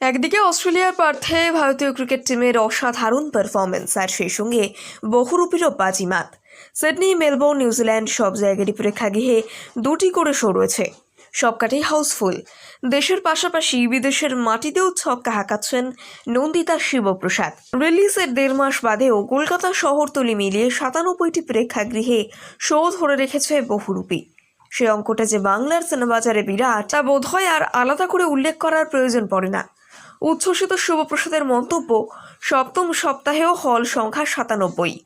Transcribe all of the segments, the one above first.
একদিকে অস্ট্রেলিয়ার পার্থে ভারতীয় ক্রিকেট টিমের অসাধারণ পারফরমেন্স আর সেই সঙ্গে বহুরূপীরও বাজিমাত। সিডনি, মেলবোর্ন, নিউজিল্যান্ড সব জায়গারই প্রেক্ষাগৃহে দুটি করে শো রয়েছে। সবকটাই হাউসফুল দেশের পাশাপাশি বিদেশের মাটিতেও ছক্কা হাঁকাচ্ছেন নন্দিতা শিবপ্রসাদ। রিলিজের দেড় মাস বাদেও কলকাতা শহরতলি মিলিয়ে সাতানব্বইটি প্রেক্ষাগৃহে শো ধরে রেখেছে বহুরূপী। সে অঙ্কটা যে বাংলার সিনেমাবাজারে বিরাট, তা বোধহয় আর আলাদা করে উল্লেখ করার প্রয়োজন পড়ে না। উচ্ছ্বসিত শুভপ্রসাদের মন্তব্য, সপ্তম সপ্তাহেও হল সংখ্যা সাতানব্বই।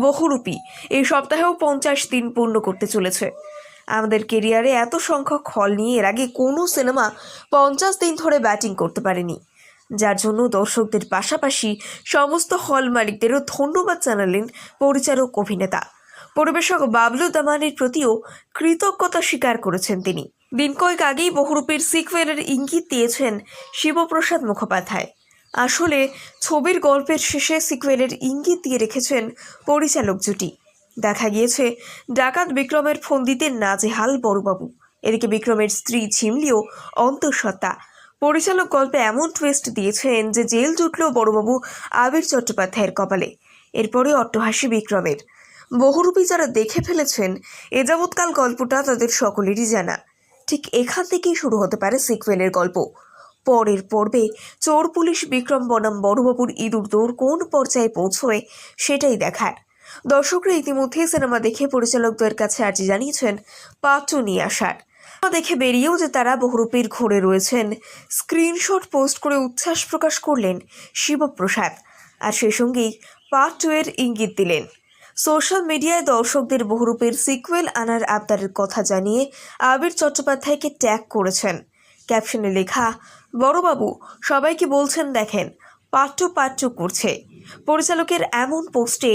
বহুরূপী এই সপ্তাহেও পঞ্চাশ দিন পূর্ণ করতে চলেছে। আমাদের কেরিয়ারে এত সংখ্যক হল নিয়ে এর আগে কোনো সিনেমা পঞ্চাশ দিন ধরে ব্যাটিং করতে পারেনি। যার জন্য দর্শকদের পাশাপাশি সমস্ত হল মালিকদেরও ধন্যবাদ জানালেন পরিচালক, অভিনেতা। পরিবেশক বাবলু দামানের প্রতিও কৃতজ্ঞতা স্বীকার করেছেন তিনি। দিন কয়েক আগেই বহুরূপের সিকুয়েলের ইঙ্গিত দিয়েছেন শিবপ্রসাদ মুখোপাধ্যায়। আসলে ছবির গল্পের শেষে সিকুয়েলের ইঙ্গিত দিয়ে রেখেছেন পরিচালক জুটি। দেখা গিয়েছে, ডাকাত বিক্রমের ফোন দিতে নাজেহাল বড়বাবু। এদিকে বিক্রমের স্ত্রী ঝিমলিও অন্তঃসত্ত্বা। পরিচালক গল্পে এমন টুইস্ট দিয়েছেন যে জেল জুটল বড়বাবু আবির চট্টোপাধ্যায়ের কপালে। এরপরে অট্টহাসি বিক্রমের। বহুরূপী যারা দেখে ফেলেছেন, এ যাবৎকাল গল্পটা তাদের সকলেরই জানা। ঠিক এখান থেকেই শুরু হতে পারে সিকুয়েলের গল্প। পরের পর্বে চোর পুলিশ বিক্রম বনাম বড়বাবুর ইঁদুর দৌড় কোন পর্যায়ে পৌঁছয় সেটাই দেখার। দর্শকরা ইতিমধ্যেই সিনেমা দেখে পরিচালকদের কাছে আর্জি জানিয়েছেন, পাত্র নিয়ে আসার। দেখে বেরিয়েও যে তারা বহুরূপীর ঘোরে রয়েছেন, স্ক্রিনশট পোস্ট করে উচ্ছ্বাস প্রকাশ করলেন শিবপ্রসাদ। আর সেই সঙ্গেই পার্ট টু এর ইঙ্গিত দিলেন। সোশ্যাল মিডিয়ায় দর্শকদের বহুরূপের সিকুয়েল আনার আবদারের কথা জানিয়ে আবির চট্টোপাধ্যায়কে ট্যাগ করেছেন। ক্যাপশনে লেখা, বড়বাবু, সবাইকে বলছেন দেখেন, পাঠ্য পাঠ্য করছে। পরিচালকের এমন পোস্টে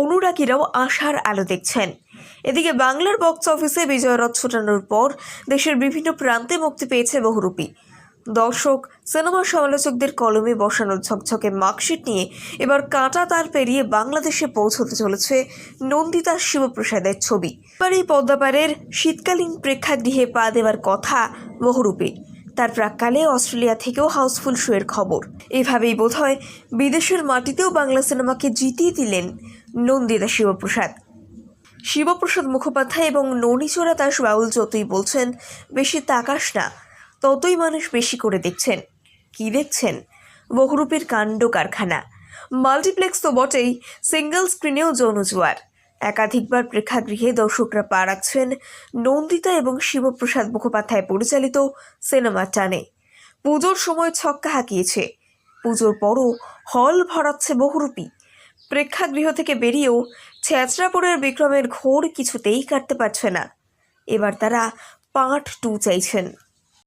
অনুরাগীরাও আশার আলো দেখছেন। এদিকে বাংলার বক্স অফিসে বিজয় রথ ছোটানোর পর দেশের বিভিন্ন প্রান্তে মুক্তি পেয়েছে বহুরূপী। দর্শক, সিনেমা সমালোচকদের কলমে বসানো ঝকঝকে মার্কশিট নিয়ে এবার কাঁটা তার পেরিয়ে বাংলাদেশে পৌঁছতে চলেছে নন্দিতা শিবপ্রসাদের ছবি। এবার এই পদ্মাপাড়ের শীতকালীন প্রেক্ষাগৃহে পা দেওয়ার কথা বহুরূপীর তার প্রাককালে অস্ট্রেলিয়া থেকেও হাউসফুল শোয়ের খবর। এভাবেই বোধহয় বিদেশের মাটিতেও বাংলা সিনেমাকে জিতিয়ে দিলেন নন্দিতা শিবপ্রসাদ। শিবপ্রসাদ মুখোপাধ্যায় এবং ননীচোরা দাস বাউল যতই বলছেন, বেশি তাকাস না। ততই মানুষ বেশি করে দেখছেন। কি দেখছেন? বহুরূপের কাণ্ড কারখানা। মাল্টিপ্লেক্স তো বটেই, সিঙ্গেল স্ক্রিনেও যৌনজুয়ার একাধিকবার প্রেক্ষাগৃহে দর্শকরা পা রাখছেন নন্দিতা এবং শিবপ্রসাদ মুখোপাধ্যায় পরিচালিত সিনেমা টানে। পুজোর সময় ছক্কা হাঁকিয়েছে। পুজোর পরও হল ভরাচ্ছে বহুরূপী। প্রেক্ষাগৃহ থেকে বেরিয়েও ছেঁচড়াপুরের বিক্রমের ঘোর কিছুতেই কাটতে পারছে না। এবার তারা পার্ট টু চাইছেন।